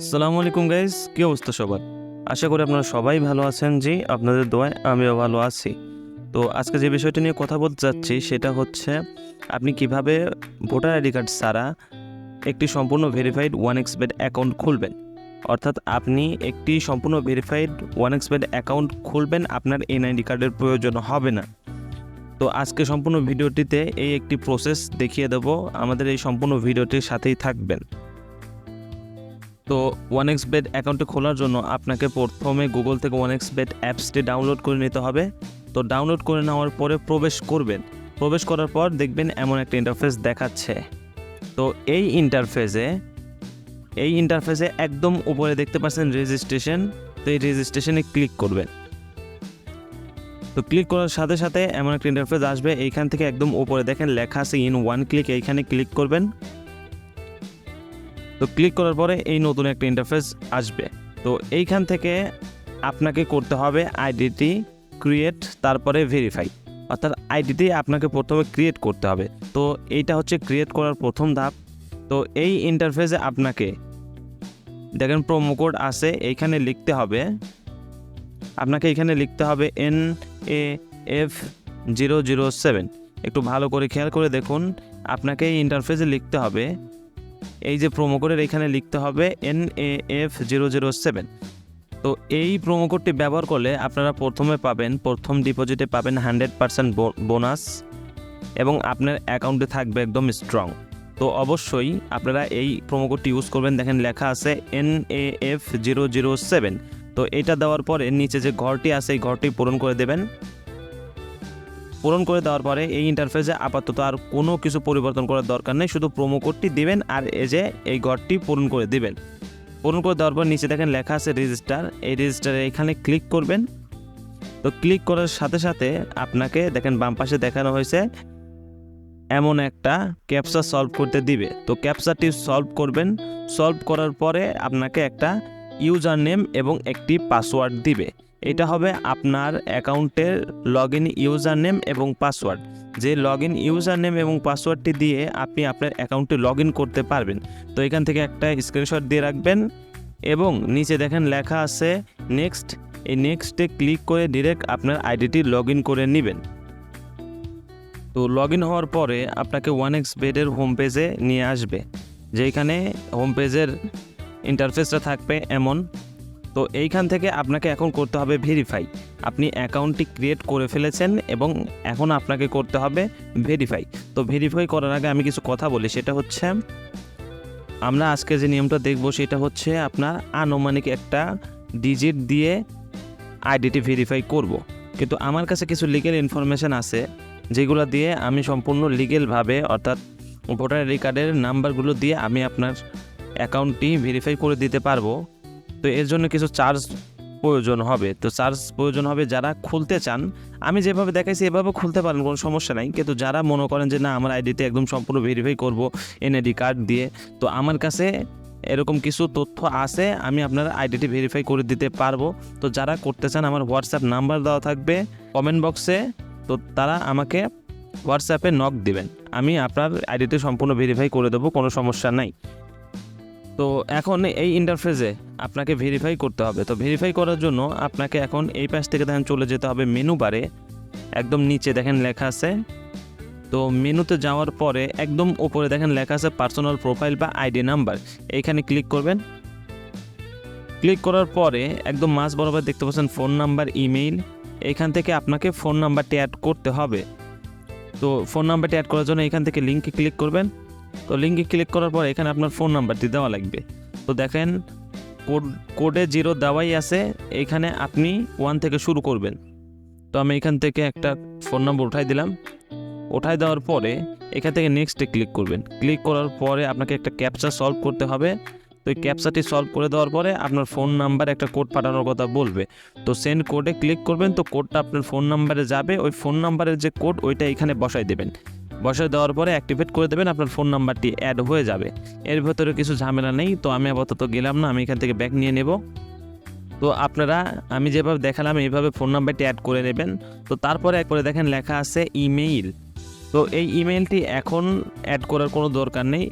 আসসালামু আলাইকুম গাইজ কী অবস্থা সবার? আশা করি আপনারা সবাই ভালো আছেন। জি, আপনাদের দোয়ায় আমিও ভালো আছি। তো আজকে যে বিষয়টি নিয়ে কথা বলতে যাচ্ছি, সেটা হচ্ছে আপনি কীভাবে ভোটার আইডি কার্ড ছাড়া একটি সম্পূর্ণ verified one X bet account খুলবেন? অর্থাৎ আপনি একটি সম্পূর্ণ verified one X bet account খুলবেন, আপনার এনআইডি কার্ডের প্রয়োজন হবে না। তো আজকে সম্পূর্ণ ভিডিওটিতে এই একটি প্রসেস দেখিয়ে দেব। আমাদের এই সম্পূর্ণ ভিডিওটির সাথেই থাকবেন। তো ওয়ান এক্স বেড অ্যাকাউন্টটি খোলার জন্য আপনাকে প্রথমে গুগল থেকে ওয়ান এক্স বেড অ্যাপসটি ডাউনলোড করে নিতে হবে। তো ডাউনলোড করে নেওয়ার পরে প্রবেশ করবেন। প্রবেশ করার পর দেখবেন এমন একটা ইন্টারফেস দেখাচ্ছে। তো এই ইন্টারফেসে এই ইন্টারফেসে একদম উপরে দেখতে পাচ্ছেন রেজিস্ট্রেশন তো এই রেজিস্ট্রেশনে ক্লিক করবেন। তো ক্লিক করার সাথে সাথে এমন একটা ইন্টারফেস আসবে। এইখান থেকে একদম উপরে দেখেন লেখা আছে ইন ওয়ান ক্লিক এইখানে ক্লিক করবেন। তো ক্লিক করার পরে এই নতুন একটা ইন্টারফেস আসবে। তো এইখান থেকে আপনাকে করতে হবে আইডিটি ক্রিয়েট তারপরে ভেরিফাই অর্থাৎ আইডিটি আপনাকে প্রথমে ক্রিয়েট করতে হবে। তো এইটা হচ্ছে ক্রিয়েট করার প্রথম ধাপ। তো এই ইন্টারফেসে আপনাকে দেখেন প্রোমো কোড আছে, এইখানে লিখতে হবে। আপনাকে এখানে লিখতে হবে N A F zero zero seven একটু ভালো করে খেয়াল করে দেখুন, আপনাকে এই ইন্টারফেসে লিখতে হবে এই যে প্রোমো কোডের এখানে লিখতে হবে N A F zero zero seven তো এই প্রোমো কোডটি ব্যবহার করলে আপনারা প্রথমে পাবেন, প্রথম ডিপোজিটে পাবেন হান্ড্রেড পার্সেন্ট বোনাস এবং আপনার অ্যাকাউন্টে থাকবে একদম স্ট্রং তো অবশ্যই আপনারা এই প্রোমো কোডটি ইউজ করবেন। দেখেন লেখা আছে N A F zero zero seven তো এটা দেওয়ার পরে নিচে যে ঘরটি আছে, এই ঘরটি পূরণ করে দেবেন। পূরণ করে দেওয়ার পরে এই ইন্টারফেসে আপাতত আর কোনো কিছু পরিবর্তন করার দরকার নেই। শুধু প্রোমো কোডটি দেবেন আর এই যে, এই ঘরটি পূরণ করে দেবেন। পূরণ করে দেওয়ার পর নিচে দেখেন লেখা আছে রেজিস্টার এই রেজিস্টারে এখানে ক্লিক করবেন। তো ক্লিক করার সাথে সাথে আপনাকে দেখেন বাম পাশে দেখানো হয়েছে, এমন একটা ক্যাপচা সলভ করতে দিবে। তো ক্যাপচাটি সলভ করবেন। সলভ করার পরে আপনাকে একটা ইউজার নেম এবং একটি পাসওয়ার্ড দিবে। এটা হবে আপনার অ্যাকাউন্টের লগ ইন ইউজার নেম এবং পাসওয়ার্ড। যে লগ ইন ইউজার নেম এবং পাসওয়ার্ডটি দিয়ে আপনি আপনার অ্যাকাউন্টে লগ ইন করতে পারবেন। তো এখান থেকে একটা স্ক্রিনশট দিয়ে রাখবেন এবং নিচে দেখেন লেখা আছে নেক্সট এই নেক্সটে ক্লিক করে ডিরেক্ট আপনার আইডিটি লগ ইন করে নেবেন। তো লগ ইন হওয়ার পরে আপনাকে ওয়ান এক্স বেডের হোম পেজে নিয়ে আসবে। যেখানে হোম পেজের ইন্টারফেসটা থাকবে এমন। তো এইখান থেকে আপনাকে এখন করতে হবে ভেরিফাই আপনি অ্যাকাউন্টটি ক্রিয়েট করে ফেলেছেন এবং এখন আপনাকে করতে হবে ভেরিফাই তো ভেরিফাই করার আগে আমি কিছু কথা বলি, সেটা হচ্ছে আমরা আজকে যে নিয়মটা দেখব সেটা হচ্ছে আপনার আনুমানিক একটা ডিজিট দিয়ে আইডিটি ভেরিফাই করব। কিন্তু আমার কাছে কিছু লিগেল ইনফরমেশান আছে, যেগুলো দিয়ে আমি সম্পূর্ণ লিগেলভাবে অর্থাৎ ভোটার আইডি কার্ডের নাম্বারগুলো দিয়ে আমি আপনার অ্যাকাউন্টটি ভেরিফাই করে দিতে পারব। তো এর জন্য কিছু চার্জ প্রয়োজন হবে। তো চার্জ প্রয়োজন হবে যারা খুলতে চান, আমি যেভাবে দেখাইছি এভাবে খুলতে পারেন, কোনো সমস্যা নাই। কিন্তু যারা মনে করেন যে না, আমার আইডিতে একদম সম্পূর্ণ ভেরিফাই করব এনআইডি কার্ড দিয়ে, তো আমার কাছে এরকম কিছু তথ্য আছে, আমি আপনার আইডিটি ভেরিফাই করে দিতে পারব। তো যারা করতে চান, আমার হোয়াটসঅ্যাপ নাম্বার দেওয়া থাকবে কমেন্ট বক্সে তো তারা আমাকে হোয়াটসঅ্যাপে নক দিবেন। আমি আপনার আইডিটি সম্পূর্ণ ভেরিফাই করে দেবো, কোনো সমস্যা নাই। তো এখন এই ইন্টারফেসে আপনাকে ভেরিফাই করতে হবে। তো ভেরিফাই করার জন্য আপনাকে এখন এই পাশ থেকে দেখেন চলে যেতে হবে মেনু বারে একদম নিচে দেখেন লেখা আছে। তো মেনুতে যাওয়ার পরে একদম উপরে দেখেন লেখা আছে পার্সোনাল প্রোফাইল বা আইডি নাম্বার এইখানে ক্লিক করবেন। ক্লিক করার পরে একদম মাঝ বরাবর দেখতে পাচ্ছেন ফোন নাম্বার ইমেইল এইখান থেকে আপনাকে ফোন নাম্বারটি অ্যাড করতে হবে। তো ফোন নাম্বারটি অ্যাড করার জন্য এখান থেকে লিঙ্কে ক্লিক করবেন। তো লিঙ্কে ক্লিক করার পর এখানে আপনার ফোন নাম্বারটি দেওয়া লাগবে। তো দেখেন কোড কোডে জিরো দেওয়াই আছে, এখানে আপনি ওয়ান থেকে শুরু করবেন। তো আমি এখান থেকে একটা ফোন নাম্বার উঠাই দিলাম। উঠাই দেওয়ার পরে এখান থেকে নেক্সটে ক্লিক করবেন। ক্লিক করার পরে আপনাকে একটা ক্যাপচা সলভ করতে হবে। তো এই ক্যাপচাটি সলভ করে দেওয়ার পরে আপনার ফোন নাম্বার একটা কোড পাঠানোর কথা বলবে। তো সেন্ড কোডে ক্লিক করবেন, তো কোডটা আপনার ফোন নাম্বারে যাবে। ওই ফোন নাম্বারের যে কোড ওইটা এখানে বসাই দেবেন। বসায় দেওয়ার পরে অ্যাক্টিভেট করে দেবেন, আপনার ফোন নাম্বারটি অ্যাড হয়ে যাবে। এর ভেতরে কিছু ঝামেলা নেই, তো আমি আপাতত গেলাম না, আমি এখান থেকে ব্যাক নিয়ে নেব। তো আপনারা, আমি যেভাবে দেখালাম, এইভাবে ফোন নাম্বারটি অ্যাড করে নেবেন। তো তারপরে একবারে দেখেন লেখা আছে ইমেইল তো এই ইমেইলটি এখন অ্যাড করার কোনো দরকার নেই।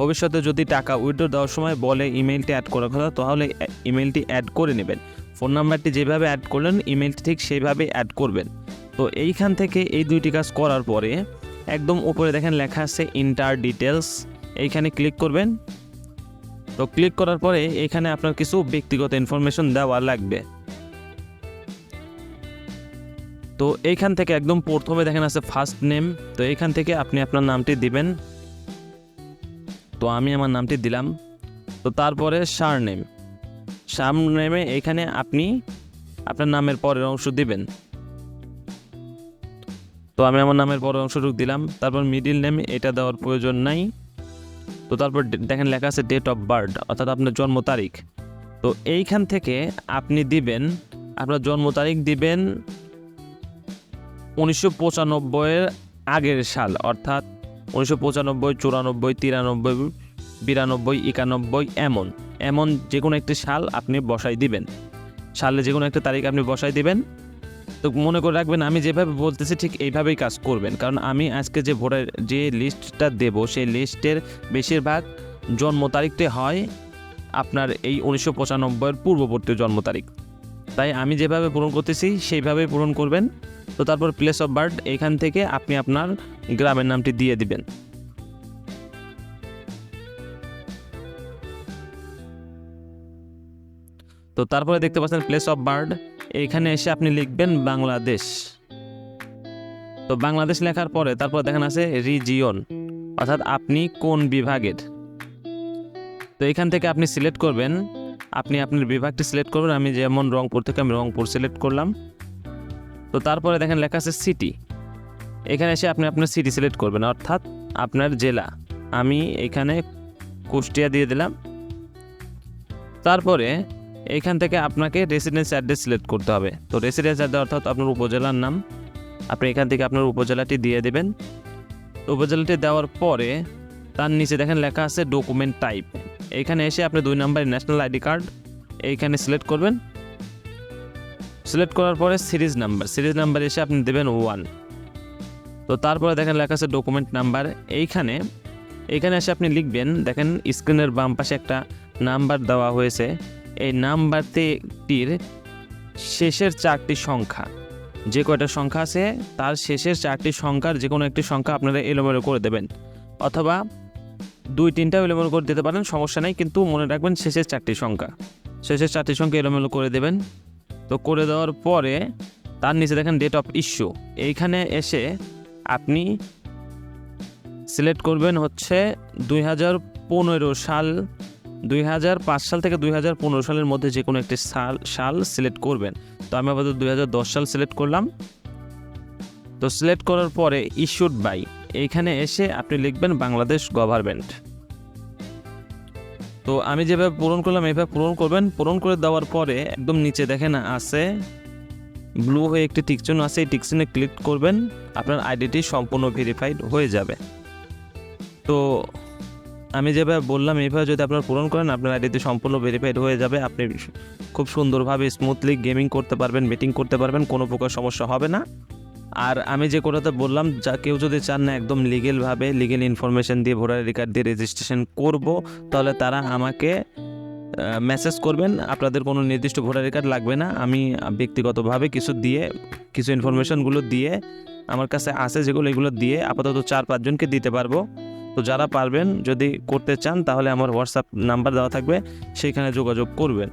ভবিষ্যতে যদি টাকা উইথড্র দেওয়ার সময় বলে ইমেইলটি অ্যাড করার কথা, তাহলে ইমেলটি অ্যাড করে নেবেন। ফোন নাম্বারটি যেভাবে অ্যাড করলেন ইমেলটি ঠিক সেইভাবে অ্যাড করবেন। তো এইখান থেকে এই দুইটি কাজ করার পরে একদম উপরে দেখেন লেখা আছে ইন্টার ডিটেলস এইখানে ক্লিক করবেন। তো ক্লিক করার পরে এখানে আপনার কিছু ব্যক্তিগত ইনফরমেশন দেওয়া লাগবে। তো এইখান থেকে একদম প্রথমে দেখেন আছে ফার্স্ট নেম তো এইখান থেকে আপনি আপনার নামটি দিবেন। তো আমি আমার নামটি দিলাম। তো তারপরে সার নেম সার নেমে এখানে আপনি আপনার নামের পরের অংশ দিবেন। তো আমি আমার নামের পরের অংশটুকু দিলাম। তারপর মিডিল নেম এটা দেওয়ার প্রয়োজন নাই। তো তারপর দেখেন লেখা আছে ডেট অফ বার্থ অর্থাৎ আপনার জন্ম তারিখ। তো এইখান থেকে আপনি দিবেন, আপনার জন্ম তারিখ দিবেন উনিশশো পঁচানব্বইয়ের আগের সাল, অর্থাৎ উনিশশো পঁচানব্বই, চুরানব্বই, তিরানব্বই, বিরানব্বই, একানব্বই, এমন। এমন যে কোনো একটি সাল আপনি বসাই দিবেন। সালে যে কোনো একটা তারিখ আপনি বসাই দিবেন। তো মনে করে রাখবেন, আমি যেভাবে বলতেছি ঠিক এইভাবেই কাজ করবেন। কারণ আমি আজকে যে ভোটার যে লিস্টটা দেব, সেই লিস্টের বেশিরভাগ জন্ম তারিখটি হয় আপনার এই উনিশশো পঁচানব্বইয়ের পূর্ববর্তী জন্ম তারিখ। তাই আমি যেভাবে পূরণ করতেছি, সেইভাবেই পূরণ করবেন। তো তারপর প্লেস অফ বার্থ এখান থেকে আপনি আপনার গ্রামের নামটি দিয়ে দিবেন। তো তারপরে দেখতে পাচ্ছেন প্লেস অফ বার্ড এখানে এসে আপনি লিখবেন বাংলাদেশ। তো বাংলাদেশ লেখার পরে তারপর দেখেন আছে রিজিয়ন অর্থাৎ আপনি কোন বিভাগের। তো এখান থেকে আপনি সিলেক্ট করবেন, আপনি আপনার বিভাগটি সিলেক্ট করবেন, আমি যেমন রংপুর থেকে আমি রংপুর সিলেক্ট করলাম। তো তারপরে দেখেন লেখা আছে সিটি এখানে এসে আপনি আপনার সিটি সিলেক্ট করবেন, অর্থাৎ আপনার জেলা। আমি এখানে কুষ্টিয়া দিয়ে দিলাম। তারপরে এখান থেকে আপনাকে রেসিডেন্স অ্যাড্রেস সিলেক্ট করতে হবে। তো রেসিডেন্স অ্যাড্রেস অর্থাৎ আপনার উপজেলার নাম। আপনি এখান থেকে আপনার উপজেলাটি দিয়ে দেবেন। উপজেলাটি দেওয়ার পরে তার নিচে দেখেন লেখা আছে ডকুমেন্ট টাইপ এখানে এসে আপনি দুই নাম্বার ন্যাশনাল আইডি কার্ড এইখানে সিলেক্ট করবেন। সিলেক্ট করার পরে সিরিজ নাম্বার সিরিজ নাম্বার এসে আপনি দেবেন ওয়ান তো তারপরে দেখেন লেখা আছে ডকুমেন্ট নাম্বার এইখানে এইখানে এসে আপনি লিখবেন, দেখেন স্ক্রিনের বাম পাশে একটা নাম্বার দেওয়া হয়েছে। এই নাম্বারটির শেষের চারটি সংখ্যা। যে কয়টা সংখ্যা আছে, তার শেষের চারটি সংখ্যার যে কোনো একটি সংখ্যা আপনারা এলোমেলো করে দেবেন। অথবা দুই, তিনটা এলোমেলো করে দিতে পারেন, সমস্যা নেই, কিন্তু মনে রাখবেন শেষের চারটি সংখ্যা। শেষের চারটি সংখ্যা এলোমেলো করে দেবেন। তো করে দেওয়ার পরে, তার নিচে দেখেন ডেট অফ ইস্যু এইখানে এসে আপনি সিলেক্ট করবেন হচ্ছে দুই হাজার পনেরো সাল দুই হাজার পাঁচ সাল থেকে দুই হাজার পনেরো সালের মধ্যে যে কোনো একটি সাল সাল সিলেক্ট করবেন। তো আমি আপাতত দুই হাজার দশ সাল সিলেক্ট করলাম। তো সিলেক্ট করার পরে ইস্যুড বাই এইখানে এসে আপনি লিখবেন বাংলাদেশ গভর্নমেন্ট। তো আমি যেভাবে পূরণ করলাম, এইভাবে পূরণ করবেন। পূরণ করে দেওয়ার পরে একদম নিচে দেখেন আছে ব্লু হয়ে একটি টিকচিহ্ন আছে, এই টিকচিহ্নে ক্লিক করবেন। আপনার আইডিটি সম্পূর্ণ ভেরিফাইড হয়ে যাবে। তো আমি যেভাবে বললাম, এইভাবে যদি আপনারা পূরণ করেন, আপনার আইডিতে সম্পূর্ণ ভেরিফাইড হয়ে যাবে। আপনি খুব সুন্দরভাবে স্মুথলি গেমিং করতে পারবেন মিটিং করতে পারবেন, কোনো প্রকার সমস্যা হবে না। আর আমি যে কথাটা বললাম, যা কেউ যদি চান না একদম লিগেলভাবে লিগেল ইনফরমেশন দিয়ে ভোটার আইডি কার্ড দিয়ে রেজিস্ট্রেশন করব, তাহলে তারা আমাকে মেসেজ করবেন, আপনাদের কোনো নির্দিষ্ট ভোটার কার্ড লাগবে না। আমি ব্যক্তিগতভাবে কিছু দিয়ে, কিছু ইনফরমেশনগুলো দিয়ে, আমার কাছে আছে যেগুলো, এগুলো দিয়ে আপাতত চার পাঁচজনকে দিতে পারব। তো যারা পারবেন যদি করতে চান, তাহলে আমার হোয়াটসঅ্যাপ নাম্বার দেওয়া থাকবে, সেইখানে যোগাযোগ করবেন।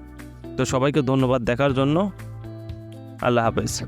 তো সবাইকে ধন্যবাদ দেখার জন্য। আল্লাহ হাফেজ।